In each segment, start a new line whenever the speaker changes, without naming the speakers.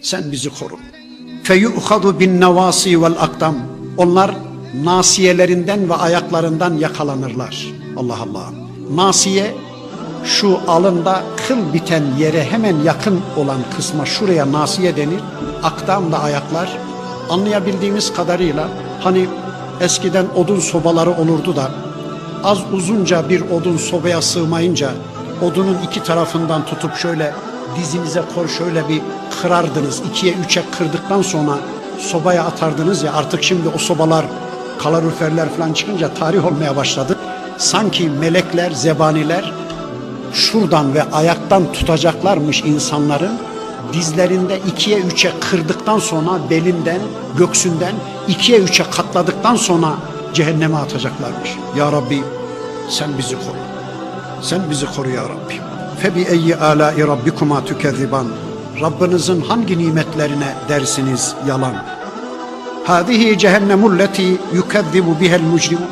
sen bizi koru. Feyu'khadu bin nevasi vel akdam. Onlar nasiyelerinden ve ayaklarından yakalanırlar. Allah Allah. Nasiye şu alında kıl biten yere hemen yakın olan kısma şuraya nasiye denir. Akdam da ayaklar. Anlayabildiğimiz kadarıyla hani eskiden odun sobaları olurdu da az uzunca bir odun sobaya sığmayınca odunun iki tarafından tutup şöyle dizinize kor şöyle bir kırardınız. ikiye üçe kırdıktan sonra sobaya atardınız ya artık şimdi o sobalar kaloriferler falan çıkınca tarih olmaya başladı. Sanki melekler, zebaniler şuradan ve ayaktan tutacaklarmış insanların dizlerinde ikiye üçe kırdıktan sonra belinden, göksünden ikiye üçe katladıktan sonra cehenneme atacaklarmış. Ya Rabbi sen bizi koru. Sen bizi koru ya Rabbi. Febi eyyi alâi rabbikuma tükezziban. Rabbinizin hangi nimetlerine dersiniz yalan? Hâzihi cehennemul leti yukezzibu bihel mucrimun.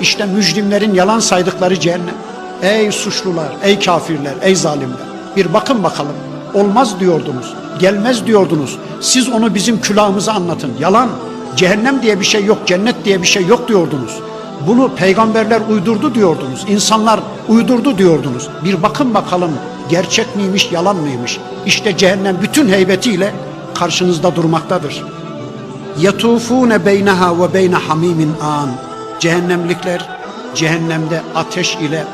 İşte mücrimlerin yalan saydıkları cehennem. Ey suçlular, ey kafirler, ey zalimler. Bir bakın bakalım. Olmaz diyordunuz, gelmez diyordunuz. Siz onu bizim külahımıza anlatın. Yalan. Cehennem diye bir şey yok, cennet diye bir şey yok diyordunuz. Bunu peygamberler uydurdu diyordunuz. İnsanlar uydurdu diyordunuz. Bir bakın bakalım gerçek miymiş, yalan mıymış? İşte cehennem bütün heybetiyle karşınızda durmaktadır. Yatufune beyneha ve beyne hamimin an. Cehennemlikler cehennemde ateş ile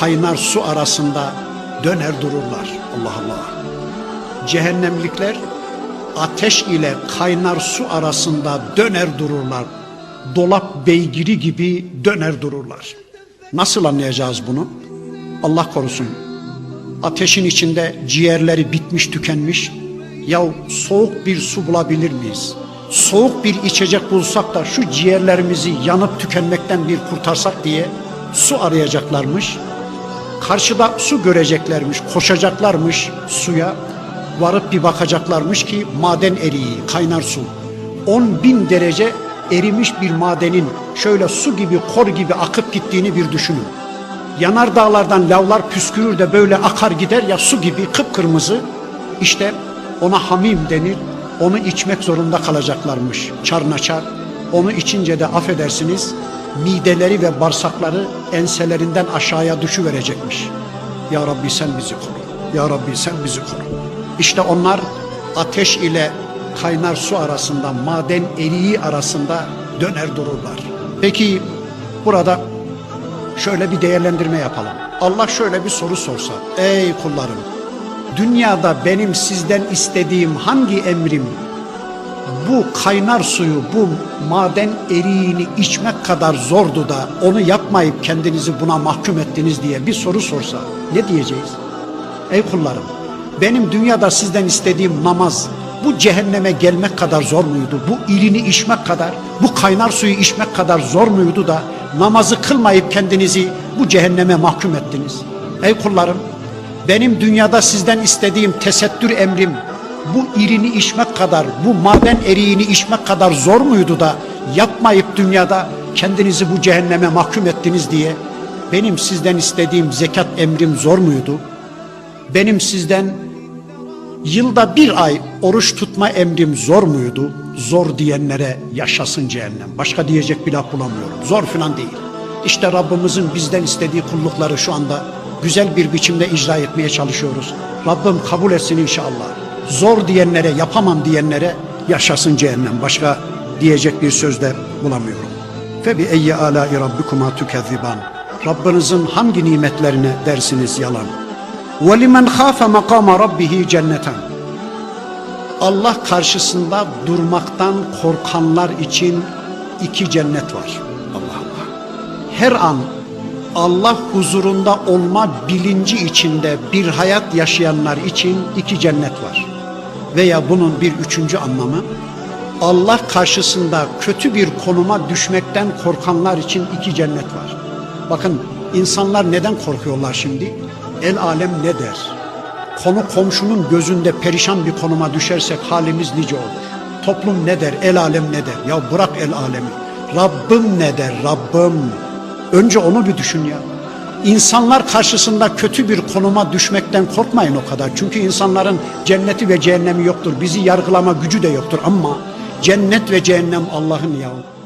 kaynar su arasında döner dururlar. Allah Allah. Cehennemlikler ateş ile kaynar su arasında döner dururlar. Dolap beygiri gibi döner dururlar. Nasıl anlayacağız bunu? Allah korusun. Ateşin içinde ciğerleri bitmiş tükenmiş. Ya soğuk bir su bulabilir miyiz? Soğuk bir içecek bulsak da şu ciğerlerimizi yanıp tükenmekten bir kurtarsak diye su arayacaklarmış. Karşıda su göreceklermiş, koşacaklarmış suya. Varıp bir bakacaklarmış ki maden eriği, kaynar su. 10 bin derece erimiş bir madenin şöyle su gibi, kor gibi akıp gittiğini bir düşünün. Yanar dağlardan lavlar püskürür de böyle akar gider ya su gibi kıpkırmızı. İşte ona hamim denir. Onu içmek zorunda kalacaklarmış çarnaçar. Onu içince de affedersiniz mideleri ve bağırsakları enselerinden aşağıya düşüverecekmiş. Ya Rabbi sen bizi koru. Ya Rabbi sen bizi koru. İşte onlar ateş ile kaynar su arasında, maden eriği arasında döner dururlar. Peki burada şöyle bir değerlendirme yapalım. Allah şöyle bir soru sorsa. Ey kullarım, dünyada benim sizden istediğim hangi emrim bu kaynar suyu, bu maden eriğini içmek kadar zordu da onu yapmayıp kendinizi buna mahkum ettiniz diye bir soru sorsa ne diyeceğiz? Ey kullarım, benim dünyada sizden istediğim namaz bu cehenneme gelmek kadar zor muydu? Bu irini içmek kadar, bu kaynar suyu içmek kadar zor muydu da namazı kılmayıp kendinizi bu cehenneme mahkum ettiniz? Ey kullarım, benim dünyada sizden istediğim tesettür emrim bu irini içmek kadar, bu maden eriğini içmek kadar zor muydu da yapmayıp dünyada kendinizi bu cehenneme mahkum ettiniz diye benim sizden istediğim zekat emrim zor muydu? Benim sizden yılda bir ay oruç tutma emrim zor muydu? Zor diyenlere yaşasın cehennem. Başka diyecek bir laf bulamıyorum. Zor falan değil. İşte Rabbimizin bizden istediği kullukları şu anda güzel bir biçimde icra etmeye çalışıyoruz. Rabbim kabul etsin inşallah. Zor diyenlere, yapamam diyenlere yaşasın cehennem. Başka diyecek bir söz de bulamıyorum. Febi eyyi alâi rabbikuma tükezziban. Rabbinizin hangi nimetlerine dersiniz yalan? وَلِمَنْ خَافَ مَقَامَ رَبِّهِ cenneten. Allah karşısında durmaktan korkanlar için iki cennet var. Allah Allah. Her an Allah huzurunda olma bilinci içinde bir hayat yaşayanlar için iki cennet var. Veya bunun bir üçüncü anlamı Allah karşısında kötü bir konuma düşmekten korkanlar için iki cennet var. Bakın insanlar neden korkuyorlar şimdi? El alem ne der? Konu komşunun gözünde perişan bir konuma düşersek halimiz nice olur. Toplum ne der? El alem ne der? Ya bırak el alemi. Rabbim ne der? Rabbim. Önce onu bir düşün ya. insanlar karşısında kötü bir konuma düşmekten korkmayın o kadar. Çünkü insanların cenneti ve cehennemi yoktur. Bizi yargılama gücü de yoktur ama cennet ve cehennem Allah'ın yahu.